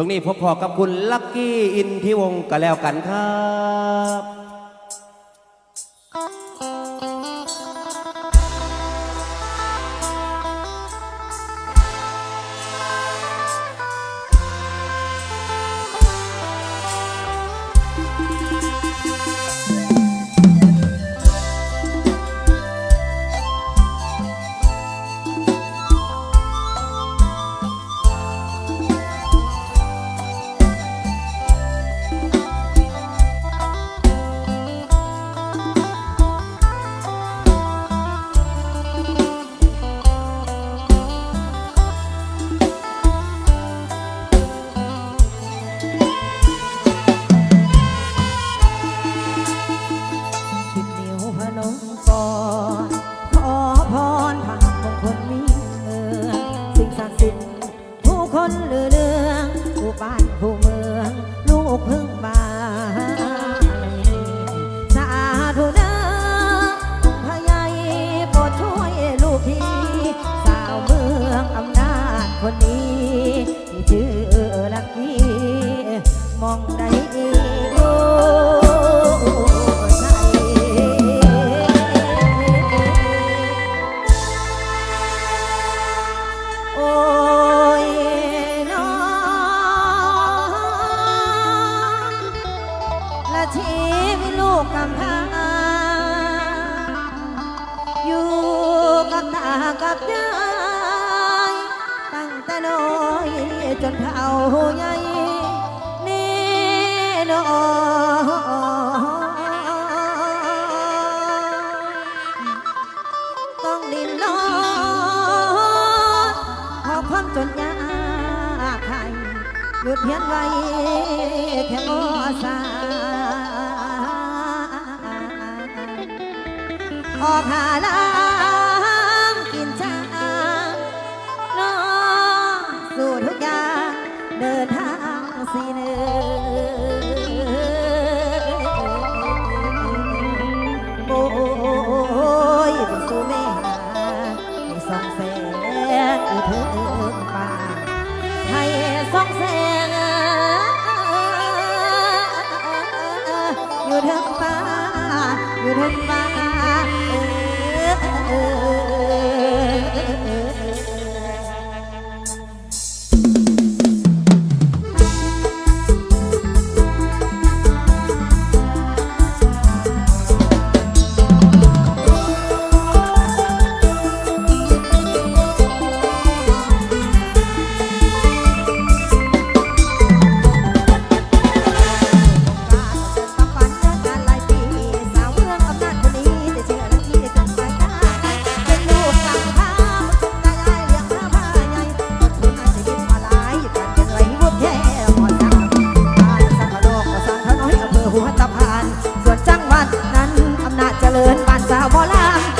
ช่วงนี้พบพอกับคุณลักกี้อินทิวงกันแล้วกันครับ คนนี้ที่ชื่อลักกี้มองได้ จนเขาใหญ่นี่นอต้องดินรอขอความจนยากใคหยุดเพียนไว้แค่มอสาออกหาลา seen it. าวหมอลำ